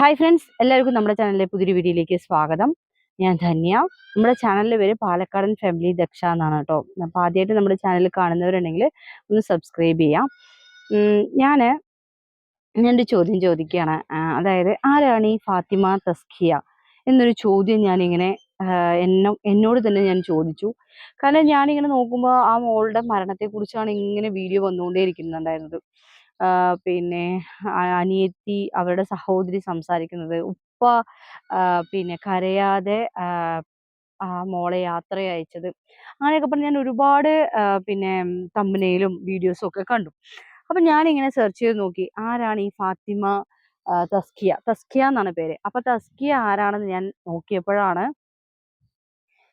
Hi friends എല്ലാവർക്കും നമ്മുടെ ചാനലിലെ പുതിയൊരു വീഡിയോയിലേക്ക് സ്വാഗതം. ഞാൻ ധന്യ. നമ്മുടെ ചാനലിലെ പേര് പാലക്കാടൻ ഫാമിലി ദക്ഷ എന്നാണ് കേട്ടോ. അപ്പോൾ ആദ്യമായിട്ട് നമ്മുടെ ചാനൽ കാണുന്നവരുണ്ടെങ്കിൽ ഒന്ന് സബ്സ്ക്രൈബ് ചെയ്യാം. ഞാൻ ഞാനൊരു ചോദ്യം ചോദിക്കുകയാണ്. അതായത് ആരാണ് ഈ ഫാത്തിമ തസ്കിയ എന്നൊരു ചോദ്യം ഞാനിങ്ങനെ എന്നോ എന്നോട് തന്നെ ഞാൻ ചോദിച്ചു. കാരണം ഞാനിങ്ങനെ നോക്കുമ്പോൾ ആ മോളുടെ മരണത്തെക്കുറിച്ചാണ് ഇങ്ങനെ വീഡിയോ വന്നുകൊണ്ടേ ഇരിക്കുന്നുണ്ടായിരുന്നത് പിന്നെ അനിയത്തി അവരുടെ സഹോദരി സംസാരിക്കുന്നത്. ഉപ്പ പിന്നെ കരയാതെ മോളെ യാത്ര അയച്ചത് അങ്ങനെയൊക്കെ പറഞ്ഞ് ഞാൻ ഒരുപാട് പിന്നെ തമ്പനയിലും വീഡിയോസും ഒക്കെ കണ്ടു. അപ്പൊ ഞാനിങ്ങനെ സെർച്ച് ചെയ്ത് നോക്കി. ആരാണ് ഈ ഫാത്തിമ തസ്കിയ? തസ്കിയ എന്നാണ് പേര്. അപ്പൊ തസ്കിയ ആരാണെന്ന് ഞാൻ നോക്കിയപ്പോഴാണ്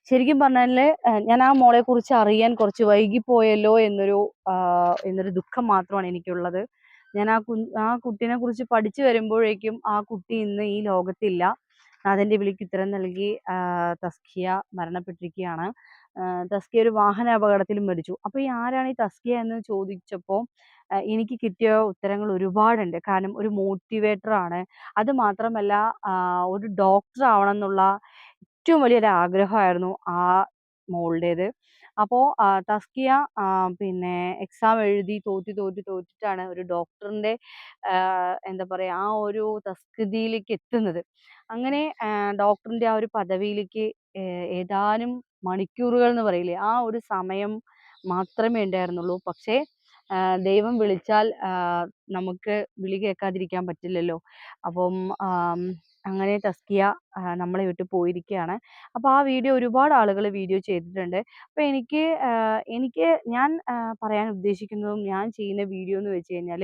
ശരിക്കും പറഞ്ഞാൽ ഞാൻ ആ മോളെ കുറിച്ച് അറിയാൻ കുറച്ച് വൈകിപ്പോയല്ലോ എന്നൊരു എന്നൊരു ദുഃഖം മാത്രമാണ് എനിക്കുള്ളത്. ഞാൻ ആ കു ആ കുട്ടീനെ കുറിച്ച് പഠിച്ചു വരുമ്പോഴേക്കും ആ കുട്ടി ഇന്ന് ഈ ലോകത്തില്ല. നാഥന്റെ വിളിക്ക് ഉത്തരം നൽകി തസ്കിയ മരണപ്പെട്ടിരിക്കുകയാണ്. തസ്കിയ ഒരു വാഹന അപകടത്തിൽ മരിച്ചു. അപ്പൊ ഈ ആരാണ് ഈ തസ്കിയ എന്ന് ചോദിച്ചപ്പോൾ എനിക്ക് കിട്ടിയ ഉത്തരങ്ങൾ ഒരുപാടുണ്ട്. കാരണം ഒരു മോട്ടിവേറ്റർ ആണ് അത് മാത്രമല്ല ഒരു ഡോക്ടർ ആവണം എന്നുള്ള ഏറ്റവും വലിയൊരു ആഗ്രഹമായിരുന്നു ആ മോളുടേത്. അപ്പോ ആഹ് തസ്കിയ പിന്നെ എക്സാം എഴുതി തോറ്റി തോറ്റി തോറ്റിട്ടാണ് ഒരു ഡോക്ടറിന്റെ എന്താ പറയാ ആ ഒരു തസ്കൃതിയിലേക്ക് എത്തുന്നത്. അങ്ങനെ ഡോക്ടറിന്റെ ആ ഒരു പദവിയിലേക്ക് ഏതാനും മണിക്കൂറുകൾ എന്ന് പറയില്ലേ ആ ഒരു സമയം മാത്രമേ ഉണ്ടായിരുന്നുള്ളൂ. പക്ഷേ ദൈവം വിളിച്ചാൽ നമുക്ക് വിളി കേൾക്കാതിരിക്കാൻ പറ്റില്ലല്ലോ. അപ്പം അങ്ങനെ തസ്കിയ നമ്മളെ വിട്ട് പോയിരിക്കുകയാണ്. അപ്പോൾ ആ വീഡിയോ ഒരുപാട് ആളുകൾ വീഡിയോ ചെയ്തിട്ടുണ്ട്. അപ്പോൾ എനിക്ക് എനിക്ക് ഞാൻ പറയാൻ ഉദ്ദേശിക്കുന്നതും ഞാൻ ചെയ്യുന്ന വീഡിയോ എന്ന് വെച്ച് കഴിഞ്ഞാൽ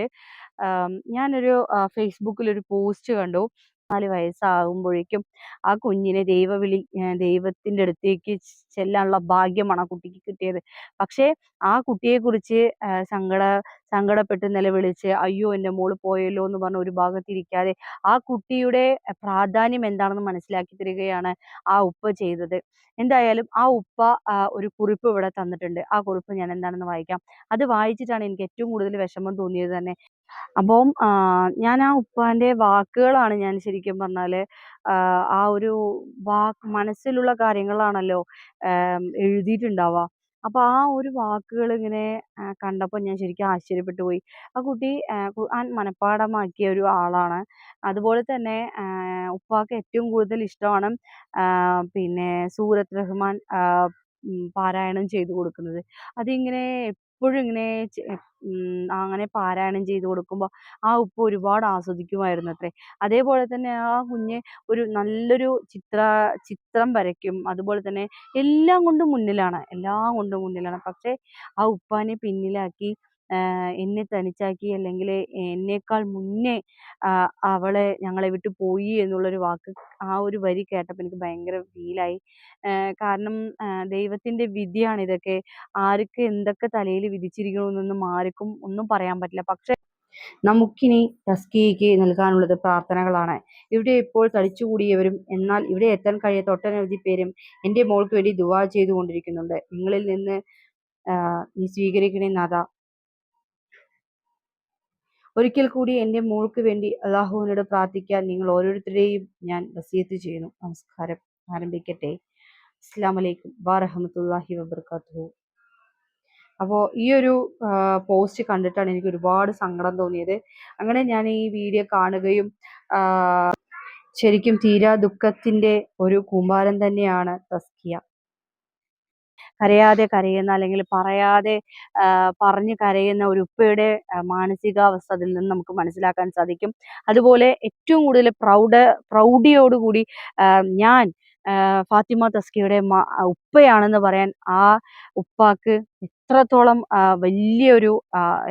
ആം ഞാനൊരു ഫേസ്ബുക്കിലൊരു പോസ്റ്റ് കണ്ടു. നാല് വയസ്സാകുമ്പോഴേക്കും ആ കുഞ്ഞിനെ ദൈവവിളി ദൈവത്തിന്റെ അടുത്തേക്ക് ചെല്ലാനുള്ള ഭാഗ്യമാണ് ആ കുട്ടിക്ക് കിട്ടിയത്. പക്ഷേ ആ കുട്ടിയെക്കുറിച്ച് കുറിച്ച് സങ്കട സങ്കടപ്പെട്ട് നിലവിളിച്ച് അയ്യോ! എന്റെ മോൾ പോയല്ലോ എന്ന് പറഞ്ഞ് ഒരു ഭാഗത്ത് ഇരിക്കാതെ ആ കുട്ടിയുടെ പ്രാധാന്യം എന്താണെന്ന് മനസ്സിലാക്കി തരികയാണ് ആ ഉപ്പ ചെയ്തത്. എന്തായാലും ആ ഉപ്പ ഒരു കുറിപ്പ് ഇവിടെ തന്നിട്ടുണ്ട്. ആ കുറിപ്പ് ഞാൻ എന്താണെന്ന് വായിക്കാം. അത് വായിച്ചിട്ടാണ് എനിക്ക് ഏറ്റവും കൂടുതൽ വിഷമം തോന്നിയത് തന്നെ. അപ്പം ഞാൻ ആ ഉപ്പാന്റെ വാക്കുകളാണ് ഞാൻ ശരിക്കും പറഞ്ഞാൽ ആ ഒരു വാക്ക് മനസ്സിലുള്ള കാര്യങ്ങളാണല്ലോ എഴുതിയിട്ടുണ്ടാവുക എഴുതിയിട്ടുണ്ടാവാ. അപ്പൊ ആ ഒരു വാക്കുകൾ ഇങ്ങനെ കണ്ടപ്പോൾ ഞാൻ ശരിക്കും ആശ്ചര്യപ്പെട്ടു പോയി. ആ കുട്ടി ഖുർആൻ മനഃപാഠമാക്കിയ ഒരു ആളാണ്. അതുപോലെ തന്നെ ഉപ്പാക്ക് ഏറ്റവും കൂടുതൽ ഇഷ്ടമാണ് പിന്നെ സൂറത്ത് റഹ്മാൻ പാരായണം ചെയ്തു കൊടുക്കുന്നത്. അതിങ്ങനെ എപ്പോഴും ഇങ്ങനെ അങ്ങനെ പാരായണം ചെയ്ത് കൊടുക്കുമ്പോൾ ആ ഉപ്പ് ഒരുപാട് ആസ്വദിക്കുമായിരുന്നത്രേ. അതേപോലെ തന്നെ ആ കുഞ്ഞ് ഒരു നല്ലൊരു ചിത്ര ചിത്രം വരയ്ക്കും. അതുപോലെ തന്നെ എല്ലാം കൊണ്ടും മുന്നിലാണ്. എല്ലാം കൊണ്ടും മുന്നിലാണ്. പക്ഷേ ആ ഉപ്പാനെ പിന്നിലാക്കി എന്നെ തനിച്ചാക്കി അല്ലെങ്കിൽ എന്നേക്കാൾ മുന്നേ അവളെ ഞങ്ങളെ വിട്ട് പോയി എന്നുള്ളൊരു വാക്ക് ആ ഒരു വരി കേട്ടപ്പോൾ എനിക്ക് ഭയങ്കര ഫീലായി. കാരണം ദൈവത്തിന്റെ വിധിയാണ് ഇതൊക്കെ. ആർക്ക് എന്തൊക്കെ തലയിൽ വിധിച്ചിരിക്കണു എന്നൊന്നും ആർക്കും ഒന്നും പറയാൻ പറ്റില്ല. പക്ഷെ നമുക്കിനി തസ്കിയയ്ക്ക് നൽകാനുള്ളത് പ്രാർത്ഥനകളാണ്. ഇവിടെ ഇപ്പോൾ തടിച്ചുകൂടിയവരും എന്നാൽ ഇവിടെ എത്താൻ കഴിയാത്ത ഒട്ടനവധി പേരും എന്റെ മോൾക്ക് വേണ്ടി ദുവാ ചെയ്തുകൊണ്ടിരിക്കുന്നുണ്ട്. നിങ്ങളിൽ നിന്ന് നീ സ്വീകരിക്കണേ നാഥാ. ഒരിക്കൽ കൂടി എന്റെ മോൾക്ക് വേണ്ടി അള്ളാഹുവിനോട് പ്രാർത്ഥിക്കാൻ നിങ്ങൾ ഓരോരുത്തരെയും ഞാൻ വസിയത്ത് ചെയ്യുന്നു. നമസ്കാരം ആരംഭിക്കട്ടെ. അസ്സലാമു വലൈക്കും വാറഹമത്തല്ലാഹി വബർക്കാത്തു അപ്പോൾ ഈ ഒരു പോസ്റ്റ് കണ്ടിട്ടാണ് എനിക്ക് ഒരുപാട് സങ്കടം തോന്നിയത്. അങ്ങനെ ഞാൻ ഈ വീഡിയോ കാണുകയും ശരിക്കും തീരാ ദുഃഖത്തിന്റെ ഒരു കൂമ്പാരം തന്നെയാണ് തസ്കിയ. കരയാതെ കരയുന്ന അല്ലെങ്കിൽ പറയാതെ പറഞ്ഞ് കരയുന്ന ഒരു ഉപ്പയുടെ മാനസികാവസ്ഥ അതിൽ നിന്ന് നമുക്ക് മനസ്സിലാക്കാൻ സാധിക്കും. അതുപോലെ ഏറ്റവും കൂടുതൽ പ്രൗഡ് പ്രൗഢിയോടുകൂടി ഞാൻ ഫാത്തിമ തസ്കിയുടെ ഉപ്പയാണെന്ന് പറയാൻ ആ ഉപ്പാക്ക് എത്രത്തോളം വലിയൊരു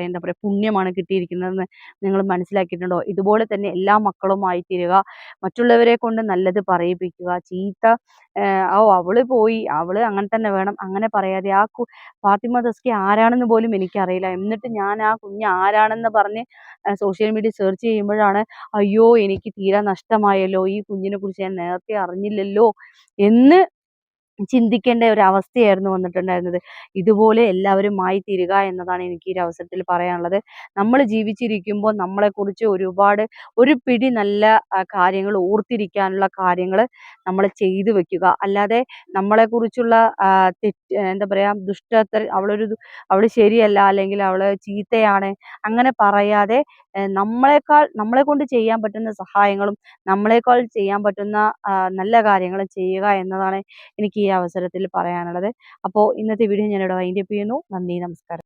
എന്താ പറയുക പുണ്യമാണ് കിട്ടിയിരിക്കുന്നതെന്ന് നിങ്ങൾ മനസ്സിലാക്കിയിട്ടുണ്ടോ? ഇതുപോലെ തന്നെ എല്ലാ മക്കളും തീരുക മറ്റുള്ളവരെ കൊണ്ട് നല്ലത് പറയിപ്പിക്കുക. ചീത്ത ഓ അവൾ പോയി അവൾ അങ്ങനെ തന്നെ വേണം അങ്ങനെ പറയാതെ ആ കു ഫാത്തിമ തസ്കി ആരാണെന്ന് പോലും എനിക്കറിയില്ല. എന്നിട്ട് ഞാൻ ആ കുഞ്ഞ് ആരാണെന്ന് പറഞ്ഞ് സോഷ്യൽ മീഡിയ സെർച്ച് ചെയ്യുമ്പോഴാണ് അയ്യോ! എനിക്ക് തീരാ നഷ്ടമായല്ലോ. ഈ കുഞ്ഞിനെ കുറിച്ച് ഞാൻ നേരത്തെ അറിഞ്ഞില്ലല്ലോ എന്ന് ചിന്തിക്കേണ്ട ഒരു അവസ്ഥയായിരുന്നു വന്നിട്ടുണ്ടായിരുന്നത്. ഇതുപോലെ എല്ലാവരും ആയി തീരുക എന്നതാണ് എനിക്ക് ഈ അവസരത്തിൽ പറയാനുള്ളത്. നമ്മൾ ജീവിച്ചിരിക്കുമ്പോൾ നമ്മളെക്കുറിച്ച് ഒരുപാട് ഒരു പിടി നല്ല കാര്യങ്ങൾ ഓർത്തിരിക്കാനുള്ള കാര്യങ്ങൾ നമ്മൾ ചെയ്തു വെക്കുക. അല്ലാതെ നമ്മളെക്കുറിച്ചുള്ള തെറ്റ് എന്താ പറയുക ദുഷ്ട അവളൊരു അവൾ ശരിയല്ല അല്ലെങ്കിൽ അവൾ ചീത്തയാണ് അങ്ങനെ പറയാതെ നമ്മളെക്കാൾ നമ്മളെ കൊണ്ട് ചെയ്യാൻ പറ്റുന്ന സഹായങ്ങളും നമ്മളെക്കാൾ ചെയ്യാൻ പറ്റുന്ന നല്ല കാര്യങ്ങളും ചെയ്യുക എന്നതാണ് എനിക്ക് ഈ അവസരത്തിൽ പറയാനുള്ളത്. അപ്പോൾ ഇന്നത്തെ വീഡിയോ ഞാനിവിടെ വൈൻഡപ്പ് ചെയ്യുന്നു. നന്ദി നമസ്കാരം.